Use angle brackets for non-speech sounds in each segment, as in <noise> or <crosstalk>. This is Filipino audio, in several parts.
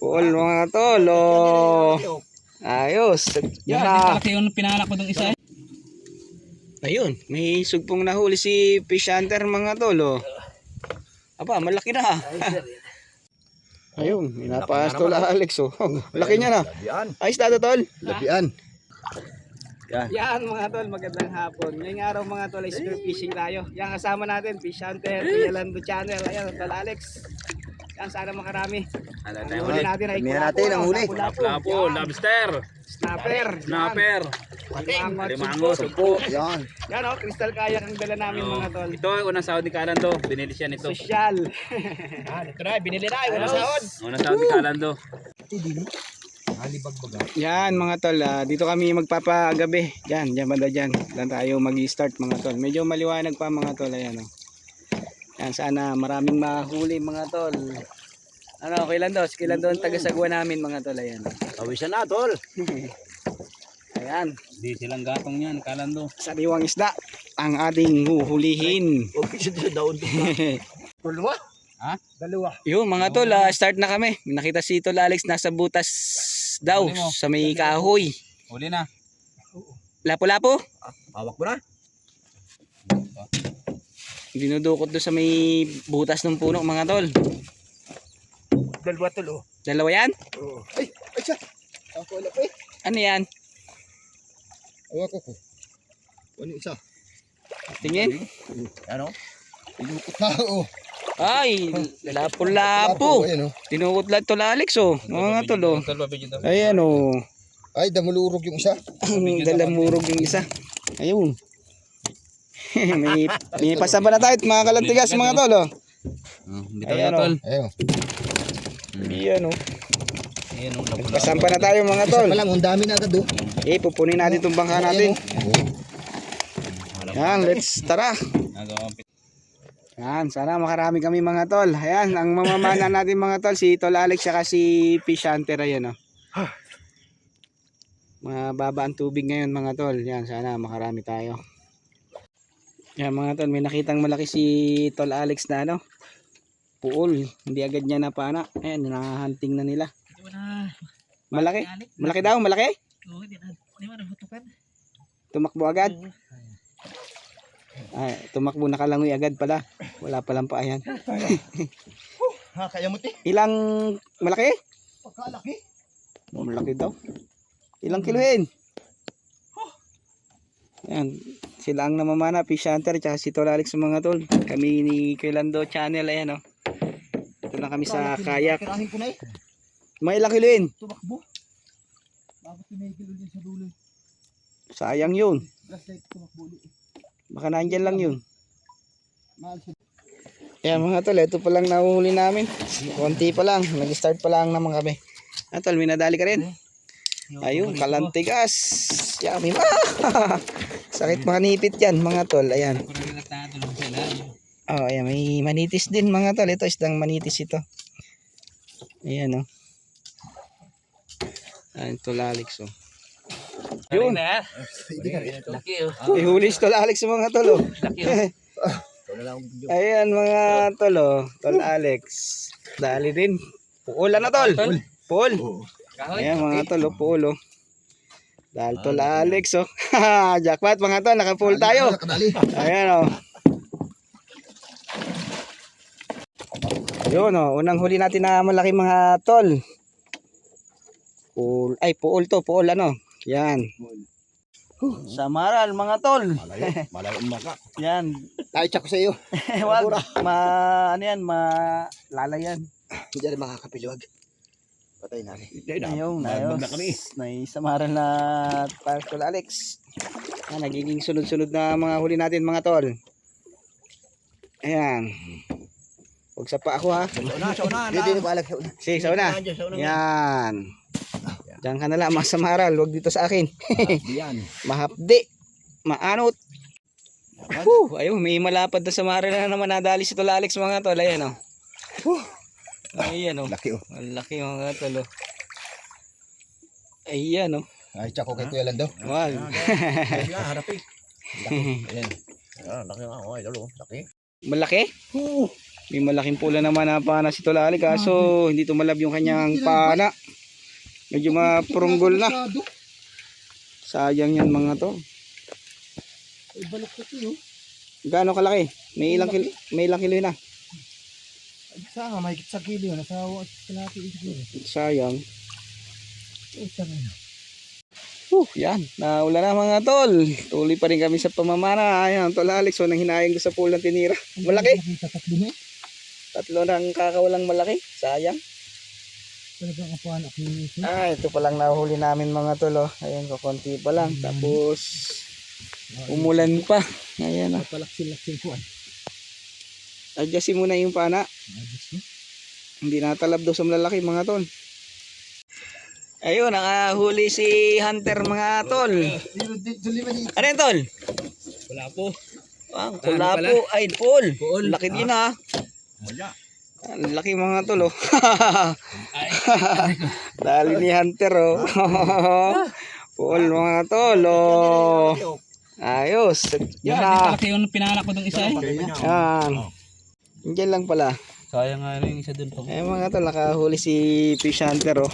Puol mga tol. Oh. Ayos. Yan Yan, na. yung pinanganak ko ng isa. Ayun, may sugpong nahuli si fish hunter mga tol. Oh. Aba, malaki na. Ayun, minapaas tol Alex. Oh. Laki niya na. Ayos na to tol. Labian. Yan mga tol, magandang hapon. Ngayong araw mga tol ay spear fishing tayo. Yan kasama natin, Fish Hunter, Kuya Lando Channel. Ayan, tol Alex. Yan, sana makarami. Ang huli natin ay natin ang huli. Lapu-lapu. Lapo, Yan, lobster, Snapper. snapper, at limango, sumpo. Yan. Yan o, crystal kayak ang dala namin Oh, mga tol. Ito, unang sahod ni Kalando. Binili siya nito. Sosyal. <laughs> Ah, ito na, binili na. Unang sahod. Unang sahod ni Kalando. Yan mga tol, ah, dito kami magpapagabi. Yan, yan banda dyan. Yan tayo mag-start mga tol. Medyo maliwanag pa mga tol. Ayan o. Yan, sana maraming mahuli mga tol. Ano, kailan daw? Kailan daw ang tagasagwa namin mga tol. Ayan. Kawisan na, tol. <laughs> Ayan, Di silang gatong yan, Kalando. sariwang isda ang ating huhulihin. Huwag kasi sa daon. <laughs> Dalawa? Ha? Dalawa. Yun mga tol, ah, start na kami. Nakita si Tol Alex nasa butas daw sa may kahoy. Huli na. Lapo-lapo. Hawak mo na. Dinudukot doon sa may butas ng puno mga tol. Dalawa, tol. Oh. Dalawa yan? Oh. Ay, ay siya. Ako wala pa eh. Ano yan? Hawak ko ko. Ano isa? Tingin. Ano? Ilukot na, <laughs> oh. Ay, lapo-lapo. Ayan, oh. Tinukot lang Tol Alex oh. Mga tol oh. Ayan oh. Ay, damulurog yung isa. <laughs> Dalamurog yung isa. Ayun. <laughs> may, may pasaba na tayo mga kalantigas mga tol oh. Oh, Dito Ayan, na, tol. Ayun. Ayan oh. Ayan, oh, lapo Pasampa na tayo mga Isa tol. pa lang, ang dami na agad, oh. Eh, pupunin natin itong bangka natin. Oh. Yan, let's tara. Yan, sana makarami kami mga tol. Ayan, ang mamamana <laughs> natin mga tol, si Tol Alex saka si Fish Hunter, ayan o. Mababa ang tubig ngayon mga tol. Yan, sana makarami tayo. Yan mga tol, may nakitang malaki si Tol Alex na ano. Puol, hindi agad niya napana. Ayan, nakahunting na nila. Malaki? Malaki daw, malaki? Oo, di na. Di ba nabutukan? Tumakbo agad? Ay, tumakbo nakalangoy agad pala. Wala palang pa ayan. <laughs> Ha, kaya mo, te. Ilang malaki? Pagkalaki. Malaki daw. Ilang kilohin? Yan. Sila ang namamana, Fish Hunter, tsaka si Tol Alex mga tol. Kami ni Kailando Channel, ayan o. Ito lang kami sa kayak. Eh. Mga ilang kilohin? Tumakbo. Bakit tinigil ulit sa dulo? Sayang yun. Baka nandyan lang yun. Ayan mga tol, ito pa lang nahuhuli namin. Konti pa lang, nag-start pa lang naman kami. Ah tol, may nadali ka rin. Ayun, kalantigas. Yummy ma. <laughs> Sakit manipit yan mga tol. Ayan. Oh, ayan, may manitis din mga tol. Ito isdang manitis ito. Ayan oh. Ayan, tol Alex oh. Yun. Laki oh. May huli si tol Alex mga tol oh. Laki oh. <laughs> Ayan mga tol oh. Tol Alex. Dali din. Puol na tol. Puol. Oo. Kahoy. Ayan mga tol, oh, pool oh. Dahil tol Alex oh. <laughs> Jackpot mga tol, naka-pool tayo. Ayan oh. Yun oh, unang huli natin na malaki mga tol. Pool, ay pool to, pool ano. Yan. Samaral mga tol. Malayo. Malayo ang maka. <laughs> Yan. Nakitsa ko sa iyo. <laughs> Wag, ma, ano yan, ma, lalayan. Hindi rin makakapiliwag. Patay na rin. Ayun, ayos. na kami. May samaran na Pastor Alex. Ah, nagiging sunod-sunod na mga huli natin mga tol. Ayan. Huwag sa pa ako ha. Sa una, sa una. Hindi, hindi, balag. Sige, sa una. Nandiyan, sa una. Yan. Diyan ka na lang, mga samaral. Huwag dito sa akin. Mahapdi. <laughs> Maanot. Whew, ayun, may malapad na samaral na naman nadali si Tol Alex mga tol. Ayan o. Oh. Ayan o. Laki oh. Ang laki mga tol o. Ayan o. Nakitsa ko kay Kuya Lando. Wow. Yan, <laughs> harap eh. Laki. <laughs> Ayan. Ah, laki nga. Okay, lalo. Laki. Malaki? Oo. May malaking pula naman na pana si Tol Alex kaso hindi tumalab yung kanyang pana. Medyo mapurunggol na. Sayang yan mga to. Ay, balak ko yun. Gaano kalaki? May ilang kilo, may ilang kilo na. Ay, saan may sa kilo. Nasa kalati kilo. Sayang. Ay, saan na. Uh, yan. Naula na mga tol. Tuloy pa rin kami sa pamamana. Ayan, tol Alex. So, nang hinayang ko sa pool ng tinira. Malaki. Tatlo na eh. Nang kakawalang malaki. Sayang. Ah, ito pa lang nahuli namin mga tol. Oh. Ayan, konti pa lang. Tapos, umulan pa. Ayan. Oh. Palaksin-laksin ko ay. Adjustin mo na yung pana. Hindi natalab daw sa malalaki mga tol. Ayun, nakahuli si Hunter mga tol. Ano yan tol? Wala po. Ah, Ano pala? po. Ay, Paul. Paul. Laki din ha. Wala. Ang laki mga tol oh. <laughs> Dali ni Hunter oh. <laughs> Paul mga tol oh. Ayos. Yan na. malaki yung pinanak ko dong isa eh. Yan. Diyan lang pala. Sayang nga rin yung isa dun to. Eh mga tol, nakahuli si Fish Hunter oh.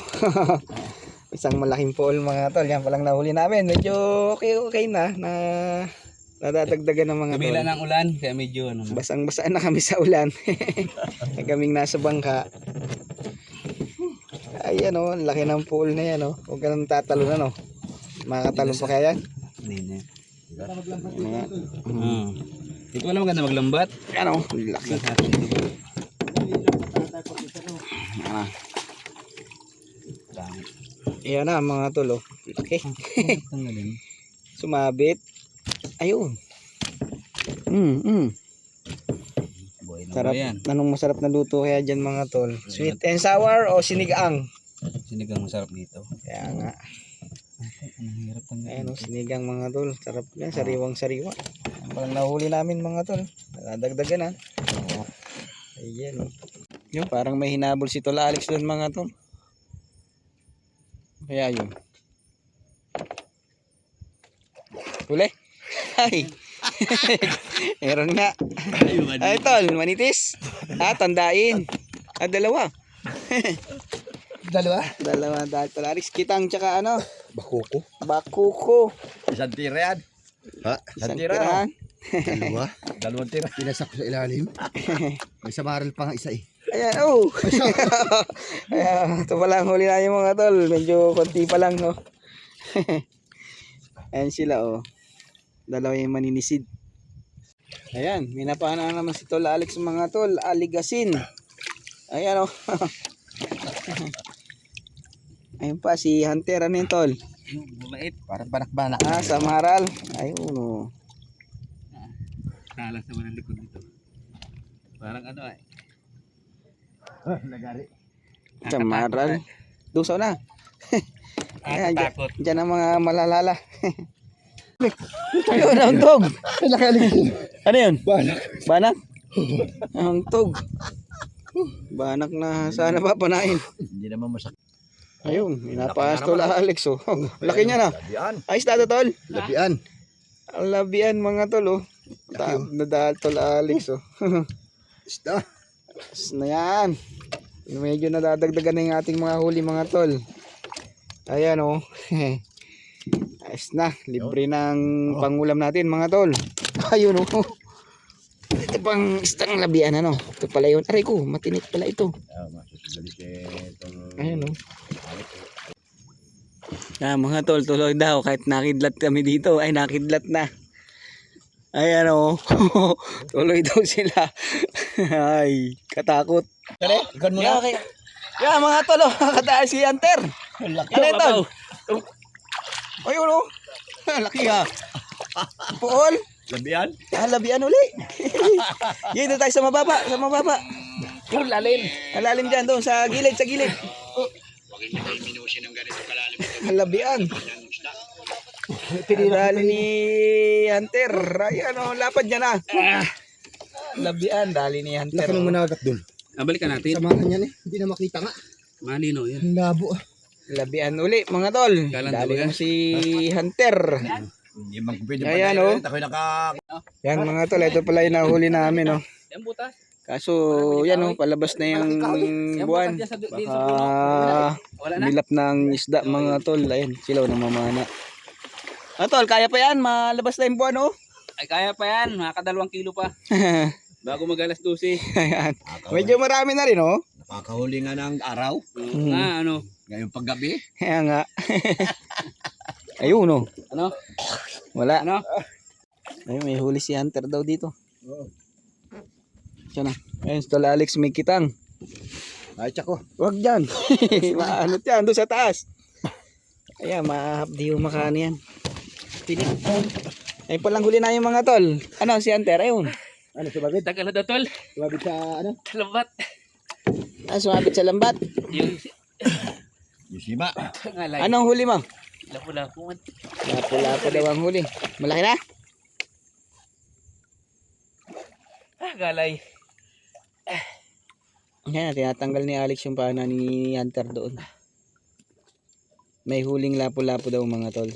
<laughs> Isang malaking pool mga tol. Yan palang nahuli namin. Medyo okay okay na. na nadadagdagan ng mga Kabila tol. ng ulan, kaya medyo ano na. Basang-basaan na kami sa ulan. <laughs> Kaming nasa bangka. Ayan oh, laki ng pool na yan oh. Huwag ka nang tatalon ano. Makakatalon pa kaya yan. Hindi na. Mga, Hmm. Dito wala maganda maglambat. ano, ang laki. Ah. Ayan na mga tol oh. Laki. <laughs> Sumabit. Ayun. Mm, mm. Na Sarap. Anong masarap na luto kaya dyan mga tol? Sweet and sour o sinigang? Sinigang masarap dito. Kaya nga. Ayan o, sinigang mga tol. Sarap yan, sariwang sariwa. Parang nahuli namin mga tol. Nadagdagan ha. Ayan o. Yun, parang may hinabol si Tol Alex doon mga tol. Kaya yun. Huli? <laughs> Ay. <laughs> Meron nga. Ay tol, manitis. Ah, tandain. Ah, dalawa. <laughs> Dalawa? Dalawa dahil Tol Alex. Kitang tsaka ano, Bakuko. bakuko. Isang tira yan. Ha? Isang tirahan. Dalawa? <laughs> Dalawang tira. Pinasak ko sa ilalim. <laughs> May samaral pa nga isa eh. Ayan, oh. <laughs> Ayan, ito pala ang huli namin mga tol. Medyo konti pa lang, no. Ayan sila, oh. Dalawa yung maninisid. Ayan, minapana naman si Tol Alex mga tol. Aligasin. Ayan, oh. Ayun pa, si Hunter. Ano yun, tol? Bumait. Parang banak-banak. Ah, sa Maral. Ayun, oh. Nalas naman ang likod dito. Parang ano eh. Ah, nagari. Sa Maral. Dusaw na. <laughs> Ayan, Takot. dyan ang mga malalala. <laughs> Ayun, ang tog. Ano yun? Banak. Banak? <laughs> Ang tog. Banak na sana papanain. Hindi naman masak. Ayun, minapaas tol Alex oh. Laki niya na. Labian. Ayos na to tol. Labian. Ang labian mga tol oh. Ta- nadahal tol Alex oh. <laughs> Isda. Na yan. Medyo nadadagdagan na yung ating mga huli mga tol. Ayan oh. <laughs> Ayos na. Libre ng pangulam natin mga tol. <laughs> Ayun oh. Ito pang istang labian ano. Ito pala yun. Aray ko, matinik pala ito. Ayan oh. Ah, mga tol, tuloy daw kahit nakidlat kami dito. Ay, nakidlat na. Ayan oh. <laughs> tuloy daw sila. <laughs> Ay, katakot. Kale, ikon mo Yeah, okay. Yeah, mga tol, oh, <laughs> nakadaan si Hunter. Laki Ano ito? Ayun oh. Laki ha. Puol. Labian. Ah, labian uli. Dito tayo sa mababa, sa mababa. Lalim. Malalim dyan doon sa gilid, sa gilid. Labian. Pinirali ni Hunter. Ayan o, lapad niya na. Labian, dali ni Hunter. Laki ng managat dun. Ah, balikan natin. Samahan yan eh. Hindi na makita nga. Malino yan. Ang labo ah. Labian uli, mga tol. Galang Dali mo si Hunter. Hindi man pwede Ayan oh. Ako naka... Yan mga tol, ito pala yung nahuli namin oh. Yan butas. Kaso, yan oh, palabas na yung buwan. Baka Wala na. nilap ng isda mga tol. Ayan, sila oh, namamana. Ah, tol, kaya pa yan. Malabas na yung buwan oh. <laughs> Ay, kaya pa yan. Makakadalawang kilo pa. Bago mag alas 12. Ayan. Medyo marami na rin oh. Nakakahuli nga ng araw. Hmm. Na, ano? Ngayong paggabi. Kaya nga. <laughs> Ayun oh. Ano? Wala. Ano? Ayun, may huli si Hunter daw dito. Oo. Siya na. Ayun, si Tol Alex may kitang. Ay, tsako. Wag dyan. <laughs> Maanot yan, doon sa taas. Ayan, mahapdi yung makano yan. Pinig. Ayun palang huli na yung mga tol. Ano, si Hunter, ayun. Ano, sumabit? Tagal na daw, tol. Sumabit sa, ano? Salamat. Ah, sumabit sa lambat. Yung Yung ngalay. Anong huli mo? Lapu-lapu. man. Lapo-lapo daw ang huli. Malaki na? Ah, galay. Yan, tinatanggal ni Alex yung pana ni Hunter doon. May huling lapo-lapo daw mga tol.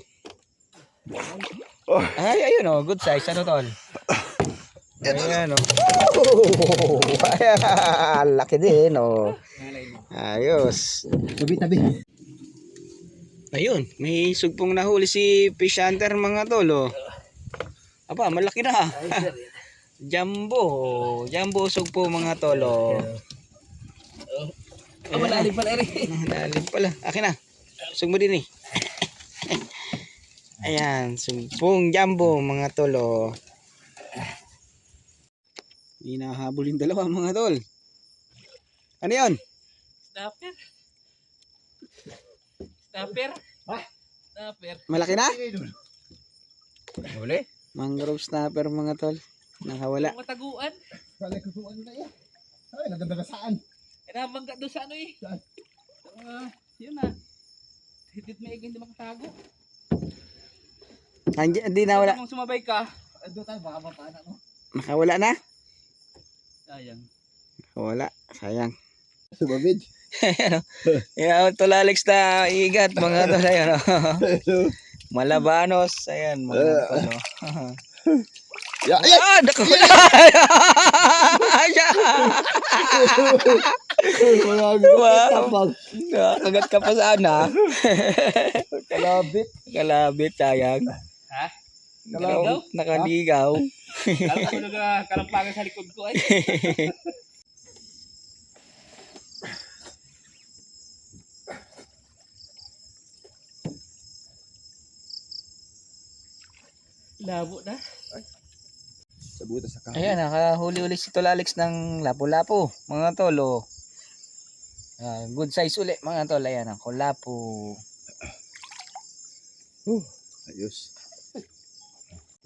Ay, ayun oh, good size. Ano tol? Ayan oh. <laughs> Ayan, laki din oh. Ngalay mo. Ayos. Tabi, tabi. Ayun, may sugpong nahuli si Fish Hunter mga tol oh. Aba, malaki na. Ay, <laughs> sir. Jumbo. Jumbo sugpo mga tol oh. Ah, malalim pala rin. Lalim pala. Akin na. Sug mo din eh. Ayan, sumpong jumbo mga tol oh. Hinahabol yung dalawa mga tol. Ano yun? Snapper. Snapper. Ah. Snapper. Malaki na? Huli? Mangrove snapper mga tol. Nakawala. Mataguan. Kala ko kung ano na yan. Ay, naganda ka saan? Nabangga doon sa ano eh. Saan? Ah, yun na. Hindi may hindi makatago. Hindi, hindi na wala. Kung sumabay ka. Ando tayo, baka mapana mo. Nakawala na? Sayang. Wala. Sayang. Sumabit. <laughs> Yan, tol Alex na igat mga tol. Ayan, oh. Malabanos. Ayan, mga tol. oh. <laughs> Ya, ay! Ah, nakawala. <laughs> wow. Nakagat ka pa sana. Kalabit. Kalabit, sayang. Ha? Nakaligaw? Nakaligaw. Kala ko nag kalampangan sa likod ko ay. <laughs> Labo na. Sa butas sa Ayan, nakahuli ulit si Tol Alex ng lapo-lapo. Mga tol, oh. Ah, good size uli, mga tol. Ayan, ako lapo. Ayos.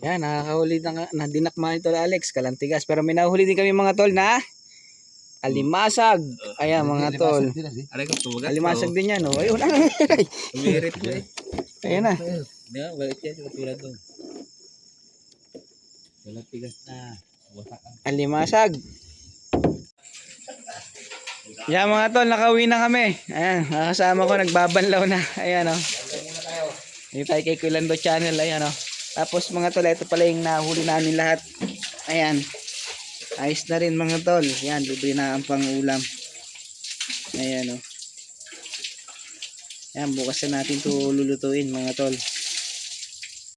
Yan, nakakahuli na, na dinakma ni Tol Alex, kalantigas. Pero may nahuli din kami mga tol na alimasag. Ayan, mga tol. Alimasag din yan, oh. Ayun, <laughs> Umirit ko eh. Ayun na. Di ba? Balik yan. Katulad doon. Wala tigas na. Alimasag. Yan mga tol, nakauwi na kami. Ayan, nakasama ko, nagbabanlaw na. Ayan, oh. Dito tayo kay Kulando Channel, ayan, oh. Tapos mga tol, ito pala yung nahuli namin lahat. Ayan. Ayos na rin mga tol. Ayan, libre na ang pangulam. Ayan, oh. Ayan, bukas na natin to lulutuin mga tol.